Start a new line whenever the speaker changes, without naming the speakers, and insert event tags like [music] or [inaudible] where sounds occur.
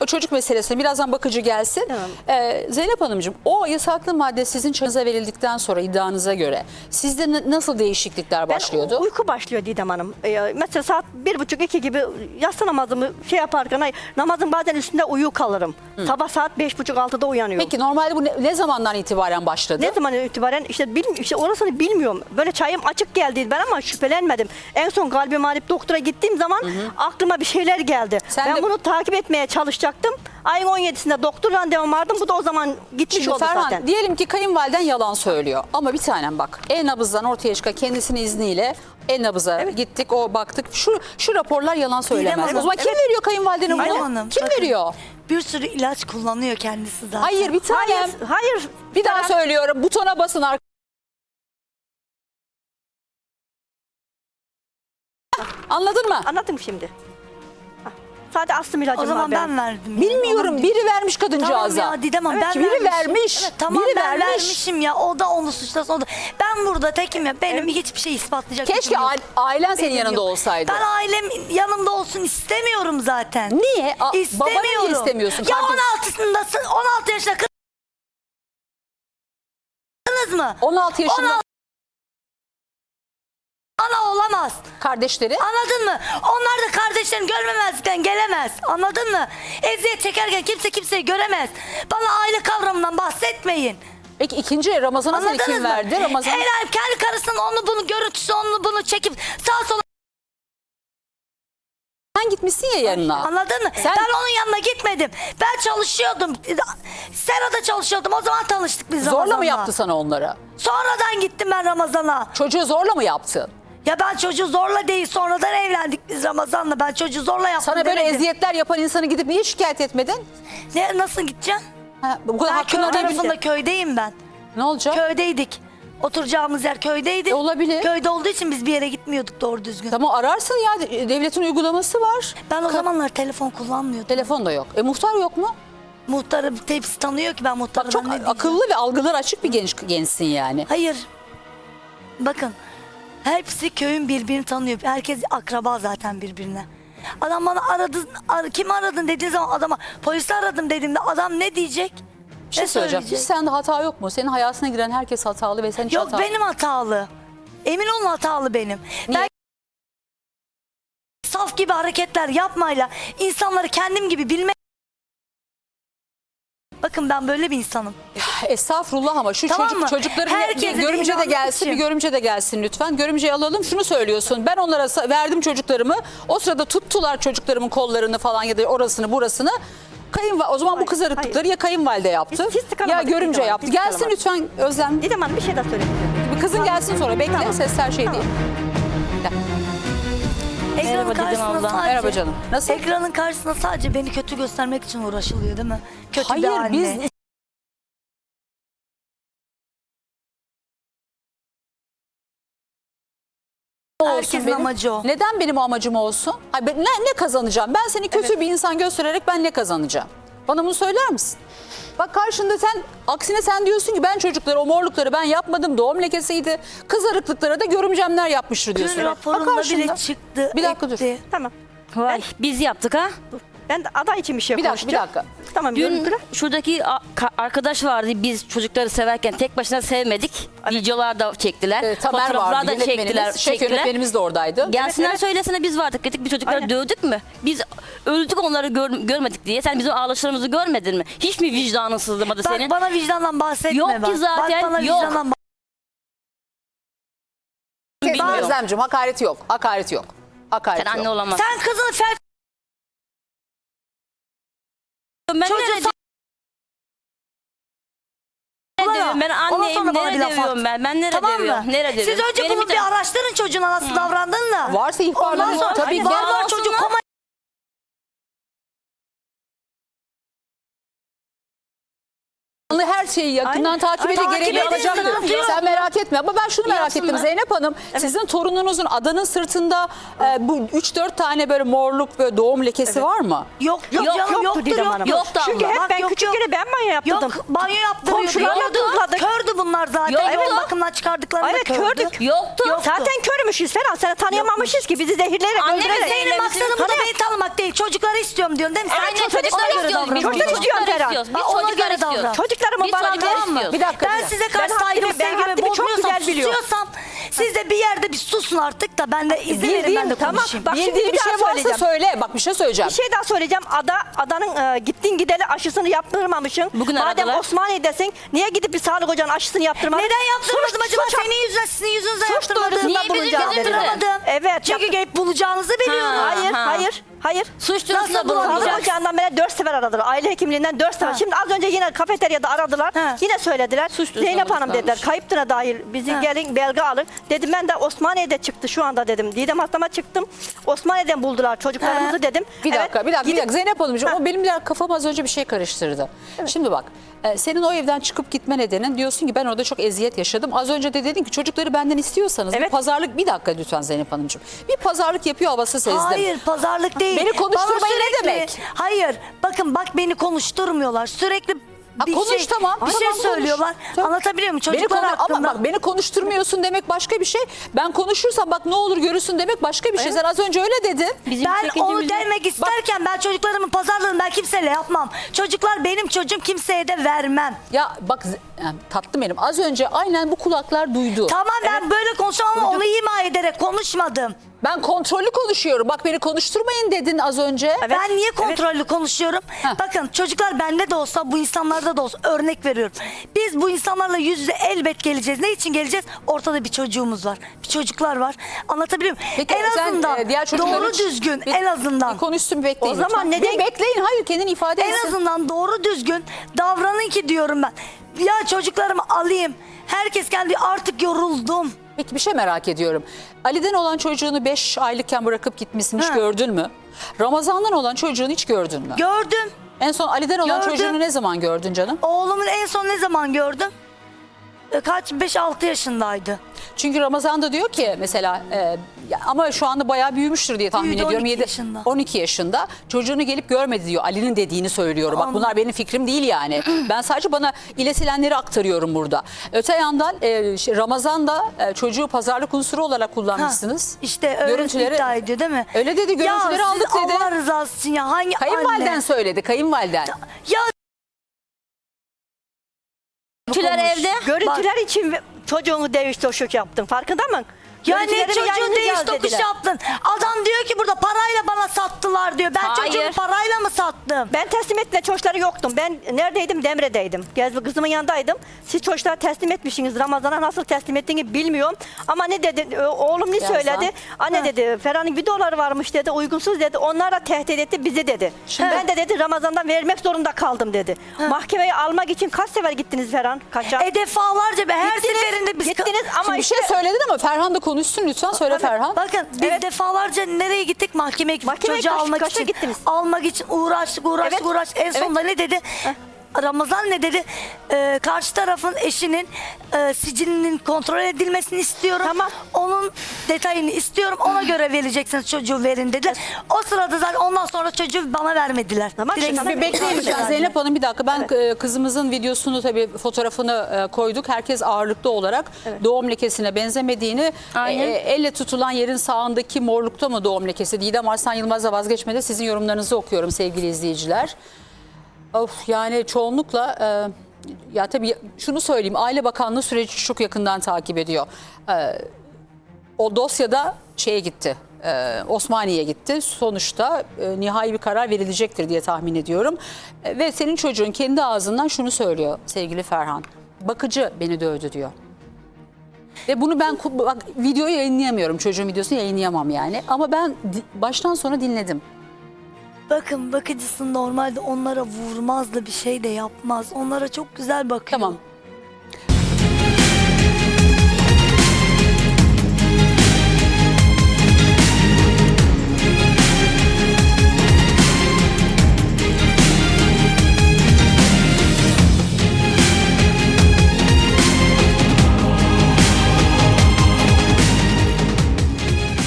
o çocuk meselesine birazdan bakıcı gelsin.
Tamam.
Ee, Zeynep Hanımcığım o yasaklı madde sizin çayınıza verildikten sonra iddianıza göre sizde nasıl değişiklikler başlıyordu?
Ben uyku başlıyor Didem Hanım. Ee, mesela saat bir buçuk iki gibi yatsı namazımı şey yaparken ay, namazın bazen üstünde uyu kalırım. Sabah saat beş buçuk altıda uyanıyorum.
Peki normalde bu ne, ne zamandan itibaren başladı?
Ne zaman itibaren işte, bil, işte orasını bilmiyorum. Böyle çayım açık geldi ben ama şüphelenmedim. En son kalbim ağrıyıp doktora gittiğim zaman aklıma bir şeyler geldi.
Sen
ben
de-
bunu takip etmeye çalışacaktım. Ayın 17'sinde doktor randevum vardı. Bu da o zaman gitmiş
Şimdi
oldu
Ferhan
zaten.
diyelim ki kayınvaliden yalan söylüyor. Ama bir tanem bak e-nabızdan ortaya çıkan kendisinin izniyle e-nabıza gittik o baktık. Şu şu raporlar yalan söylemez.
Hanım,
O zaman kim veriyor kayınvalidenin bunu?
Hanım,
Kim
bakın,
veriyor?
Bir sürü ilaç kullanıyor kendisi zaten.
Hayır bir tanem.
Hayır, hayır.
Bir daha
Ferhan-
söylüyorum. Butona basın ar- Anladın mı?
Anladım şimdi. Sadece astım ilacım
O zaman
var
ben verdim.
Bilmiyorum. Biri vermiş kadıncağıza.
Tamam ya Didem Hanım
Evet,
ben
biri vermiş,
Evet, tamam
biri
ben
vermiş.
vermişim ya. O da onu suçlasın. O da. Ben burada tekim ya. Benim hiçbir şey ispatlayacak.
Keşke
yok.
ailen senin
Benim
yanında
yok.
olsaydı.
Ben ailem yanımda olsun istemiyorum zaten.
Niye? A- babanı niye istemiyorsun?
Ya
Kardeş-
16'sındasın. 16 yaşında kız mı?
16 yaşında
16 Ana olamaz.
kardeşleri.
Anladın mı? Onlar da kardeşlerini görmemezlikten gelemez. Anladın mı? Eziyet çekerken kimse kimseyi göremez. Bana aile kavramından bahsetmeyin.
Peki ikinci Ramazan'a seni
Anladınız
kim
mı?
verdi? Ramazan
Her ay kendi karısının onu bunu görüntüsü onu bunu çekip sağa sola
sen gitmişsin ya yanına.
anladın mı?
Sen-
Ben onun yanına gitmedim. Ben çalışıyordum. Serada çalışıyordum. O zaman tanıştık biz
Zorla mı yaptı sana onları?
Sonradan gittim ben Ramazan'a.
Çocuğu zorla mı yaptın?
Ya ben çocuğu zorla değil sonradan evlendik biz Ramazan'la. Ben çocuğu zorla yaptım
Sana böyle
demedim.
eziyetler yapan insanı gidip niye şikayet etmedin?
Ne, nasıl gideceğim?
Ha, bu kadar
Ben
hakkını
köy tarafında köydeyim ben.
Ne olacak?
Köydeydik. Oturacağımız yer köydeydi.
E, olabilir.
Köyde olduğu için biz bir yere gitmiyorduk doğru düzgün.
Tamam ararsın ya devletin uygulaması var.
Ben o zamanlar telefon kullanmıyordum.
Telefon da yok. E muhtar yok mu?
Muhtarı hepsi tanıyor ki ben muhtarı
Bak çok
ben ne diyeceğim?
akıllı ve algılar açık bir genç gençsin yani.
Hayır. Bakın. Hepsi köyün birbirini tanıyor. Herkes akraba zaten birbirine. Adam bana aradı, ar, kimi aradın dediğin zaman adama polisi aradım dediğimde adam ne diyecek?
Bir şey
ne
söyleyeceğim. Hiç sende hata yok mu? Senin hayatına giren herkes hatalı ve sen hiç
Yok
hata...
benim hatalı. Emin olun hatalı benim.
Niye?
Ben saf gibi hareketler yapmayla insanları kendim gibi bilme Bakın ben böyle bir insanım.
Estağfurullah ama şu
Tamam
çocuk
mı?
çocukların bir
Herkese de
görümce de
inanmak
gelsin,
için.
bir görümce de gelsin lütfen. Görümceyi alalım. Şunu söylüyorsun. Ben onlara sa- verdim çocuklarımı. O sırada tuttular çocuklarımın kollarını falan ya da orasını, burasını. Kayınva o zaman bu kızarıklıkları ya kayınvalide yaptı
Hiç- hiç
ya
tıkanamadık
görümce yaptı. Gelsin lütfen Özlem.
Didem Hanım bir şey daha söyleyeyim.
Bir kızın gelsin sonra bekle.
Tamam.
Sesler şey
Tamam.
değil.
Ekranın
Merhaba Didem
karşısında
abla.
sadece,
Merhaba canım. Nasıl?
Ekranın karşısında sadece beni kötü göstermek için uğraşılıyor değil mi? Kötü bir
Hayır
anne.
biz
Herkesin
benim.
amacı o.
Neden benim amacım olsun? Ay ben, ne, ne kazanacağım? Ben seni kötü bir insan göstererek ben ne kazanacağım? Bana bunu söyler misin? Bak karşında sen aksine sen diyorsun ki ben çocukları o morlukları ben yapmadım doğum lekesiydi. Kızarıklıklara da görümcemler yapmıştır diyorsun.
Dün
Bak
raporunda
karşında.
bile çıktı.
Bir dakika dur.
etti.
Tamam.
Vay biz yaptık ha.
Ben de aday için bir şey
Bir dakika, bir
konuşacağım.
dakika.
Tamam.
Dün
görüntüle.
şuradaki a- ka- arkadaş vardı biz çocukları severken tek başına sevmedik. Videolar da çektiler.
Ee, Tamer
fotoğraflar
vardı
da çektiler.
yönetmenimiz. Şef
çektiler.
yönetmenimiz de oradaydı.
Gelsinler
evet.
söylesene biz vardık dedik bir çocukları
Aynen.
dövdük mü? Biz öldük onları gör- görmedik diye. Sen bizim ağlaşlarımızı görmedin mi? Hiç mi vicdanın sızlamadı
Bak
senin?
bana vicdandan bahsetme
Yok
bak.
ki zaten,
Bak bana
yok.
vicdandan
Bilmiyorum.
Özlemciğim hakaret yok. Hakaret yok. Hakaret
Sen
yok.
anne olamazsın.
Sen kızını fel
ben nerede
sa-
dövüyorum? Ben anneyim. Nerede dövüyorum ben? Ben nerede
Tamam mı?
dövüyorum? Nerede
Siz
dövüyorum?
önce
Benim
bunu
bir tane-
araştırın çocuğuna nasıl davrandın da.
Varsa ihbarları
Ondan sonra
tabii ki.
var var çocuk koma
şeyi yakından
Aynen.
takip ede
Takip
gereğini
yok.
Sen merak etme ama ben şunu merak ettim Zeynep Hanım. Sizin torununuzun adanın sırtında e, bu 3-4 tane böyle morluk böyle doğum lekesi var mı?
Yok yok,
Yok,
canım
yoktu
yoktur
Didem
yok.
Hanım.
Yoktu
Çünkü
abla.
hep ben
yok,
küçükken banyo yaptırdım.
Yok banyo yaptırıyorduk.
Komşularla
Yoktu.
tuzladık.
Kördü bunlar zaten.
Yoktu.
Yoğun bakımdan çıkardıklarında
Evet,
kördü.
kördük.
Yoktu.
Zaten körmüşüz Ferhan. Seni tanıyamamışız ki. Bizi zehirleyerek
Anne,
öldürerek.
Senin
Zeynep,
maksadın burada
Tanı-
beni tanımak değil. Çocukları istiyorum diyorsun değil mi? Sen
Aynen
çocuklara
çocuklar
göre
istiyoruz. Biz
davranıyorsun.
Çocuklar istiyorum
çocuklar
Ferhan.
istiyoruz. Biz
Ha, ona
çocuklar
göre
istiyoruz.
davran.
Çocuklarımı
Biz
bana
çocuklar
ver.
istiyoruz.
Bir dakika.
Ben size
Ben
karşı saygımı,
ben
sevgimi
haddimi çok
bozmuyorsam,
güzel biliyorum.
susuyorsam siz de bir yerde bir susun artık da ben de izin verin ben
Bildiğim
de
tamam.
konuşayım.
Bak şimdi
Bildiğin
bir
bir
daha
şey varsa
söyleyeceğim.
söyle. Bak bir şey söyleyeceğim.
Bir şey daha söyleyeceğim. Ada, adanın e, gittin gideli aşısını yaptırmamışsın.
Bugün
Madem
aradılar.
Osmaniye'desin niye gidip bir sağlık ocağının aşısını yaptırmadın?
Neden yaptırmadım acaba?
suç-
Senin yüzünden, sizin yüzünüzden
Suç
yaptırmadım.
duyurusunda
Niye bizim
bulunacağım.
Yaptıramadım.
Evet.
Çünkü
yap-
gelip bulacağınızı biliyorum.
Ha.
Hayır,
Aha.
hayır, hayır.
Suç duyurusunda
Nasıl
bulunacak.
Sağlık ocağından beni dört sefer aradılar. Aile hekimliğinden dört sefer.
Ha.
Şimdi az önce yine kafeteryada aradılar.
Ha.
Yine söylediler.
Suç duyurusunda
Zeynep Hanım
bulunmuş.
dediler. Kayıptına dahil bizi
Ha.
gelin belge alın. Dedim ben de Osmaniye'de çıktı şu anda dedim. Didem hastama çıktım. Osmaniye'den buldular çocuklarımızı
Ha.
dedim.
Bir
Evet,
dakika, bir dakika, bir
gidip-
dakika. Zeynep Hanımcığım
Ha.
o benim biraz kafam az önce bir şey karıştırdı. Şimdi bak, e, senin o evden çıkıp gitme nedenin diyorsun ki ben orada çok eziyet yaşadım. Az önce de dedin ki çocukları benden istiyorsanız bir
Evet.
pazarlık, bir dakika lütfen Zeynep Hanımcığım. Bir pazarlık yapıyor havası sezdim.
Hayır pazarlık değil.
Beni konuşturmayın
Bana
ne demek?
Hayır bakın bak beni konuşturmuyorlar. Sürekli
Ha,
bir
konuş
şey,
tamam.
bir
Tamam,
şey
konuş.
söylüyorlar.
Tamam.
Anlatabiliyor muyum?
Beni
Çocuklar
konu-
hakkında.
ama bak beni konuşturmuyorsun demek başka bir şey. Ben konuşursam bak ne olur görürsün demek başka bir şey. Sen az önce öyle dedin.
Bizim
ben onu demek isterken ben çocuklarımın pazarlığını ben kimseyle yapmam. Çocuklar benim çocuğum kimseye de vermem.
Ya bak yani tatlım benim az önce aynen bu kulaklar duydu.
Tamam ben böyle konuşamam ama onu ima ederek konuşmadım.
Ben kontrollü konuşuyorum. Bak beni konuşturmayın dedin az önce.
Ben niye kontrollü konuşuyorum?
Heh.
Bakın çocuklar bende de olsa bu insanlarda da olsa örnek veriyorum. Biz bu insanlarla yüz yüze elbet geleceğiz. Ne için geleceğiz? Ortada bir çocuğumuz var. Bir çocuklar var. Anlatabiliyor muyum?
Peki
en
sen,
azından
e, diğer çocuklar
doğru
hiç-
düzgün
bir-
en azından
Bir konuşsun bir bekleyin.
O zaman
lütfen.
neden-
Bir bekleyin hayır kendini ifade
en
etsin.
azından doğru düzgün davranın ki diyorum ben. Ya çocuklarımı alayım. Herkes kendi artık yoruldum.
Peki bir şey merak ediyorum. Ali'den olan çocuğunu 5 aylıkken bırakıp gitmişsin hiç
Ha.
gördün mü? Ramazan'dan olan çocuğunu hiç gördün mü?
Gördüm.
en son Ali'den olan
Gördüm.
çocuğunu ne zaman gördün canım?
Oğlumun en son ne zaman gördüm? E, Kaç? 5-6 yaşındaydı.
Çünkü Ramazan da diyor ki mesela e, ama şu anda bayağı büyümüştür diye tahmin
Büyüdü,
ediyorum.
12
Yedi-
yaşında.
12 yaşında. Çocuğunu gelip görmedi diyor. Ali'nin dediğini söylüyorum. Bak bunlar benim fikrim değil yani. [clears throat] ben sadece bana iletilenleri aktarıyorum burada. Öte yandan e, şey, Ramazan'da e, çocuğu pazarlık unsuru olarak kullanmışsınız.
Ha, işte öyle iddia ediyor değil mi?
Öyle dedi, görüntüleri
ya
aldık dedi.
Allah rızası için ya hangi
Kayınvaliden
anne?
söyledi, kayınvaliden.
Ya
Görüntüler evde.
Görüntüler için ve- çocuğunu değiş toşuk yaptın. Farkında mısın?
Ya ne
Görüntülerimi
çocuğu
yayınlayacağız
değiş tokuş
dediler.
yaptın. Adam diyor ki burada parayla bana sattılar diyor. Ben
Hayır.
çocuğumu parayla mı sattım?
Ben teslim etme çocukları yoktum. Ben neredeydim? Demre'deydim. Gezbi kızımın yanındaydım. Siz çocukları teslim etmişsiniz. Ramazan'a nasıl teslim ettiğini bilmiyorum. Ama ne dedi? Ö- Oğlum ne söyledi? Anne dedi Ferhan'ın videoları varmış dedi. Uygunsuz dedi. Onlar da tehdit etti bizi dedi.
Şimdi-
ben de dedi Ramazan'dan vermek zorunda kaldım dedi. Mahkemeye almak için kaç sefer gittiniz Ferhan? Kaça?
E defalarca be her
Gittiniz,
seferinde biz...
gittiniz ama
Şimdi bir
işte
şey söyledin ama Ferhan da konuşsun lütfen. Söyle Ferhan.
Bakın biz
Evet.
defalarca nereye gittik? Mahkemeye gittik.
Mahkemeye
Çocuğu
kaç-
almak için.
gittiniz?
Almak için uğraştık uğraştık
Evet.
uğraştık. En
Evet.
sonunda ne dedi? Ramazan ne dedi? Ee, karşı tarafın eşinin e, sicilinin kontrol edilmesini istiyorum.
Tamam.
Onun detayını istiyorum. Ona göre vereceksiniz çocuğu verin dediler. O sırada zaten ondan sonra çocuğu bana vermediler.
Tamam,
Direkt
şimdi
Bir bekleyin. Zeynep Hanım bir dakika. Ben e, kızımızın videosunu tabii fotoğrafını e, koyduk. Herkes ağırlıklı olarak doğum lekesine benzemediğini
Aynen.
e, elle tutulan yerin sağındaki morlukta mı doğum lekesi? Didem Arslan Yılmaz'la vazgeçmede sizin yorumlarınızı okuyorum sevgili izleyiciler. Of yani çoğunlukla e, ya tabii şunu söyleyeyim Aile Bakanlığı süreci çok yakından takip ediyor. E, o dosyada şeye gitti. e, Osmaniye'ye gitti. Sonuçta e, nihai bir karar verilecektir diye tahmin ediyorum. E, ve senin çocuğun kendi ağzından şunu söylüyor sevgili Ferhan. Bakıcı beni dövdü diyor. Ve bunu ben bak, videoyu yayınlayamıyorum. Çocuğun videosunu yayınlayamam yani. Ama ben baştan sona dinledim.
Bakın bakıcısı normalde onlara vurmaz da bir şey de yapmaz. Onlara çok güzel bakıyor.
Tamam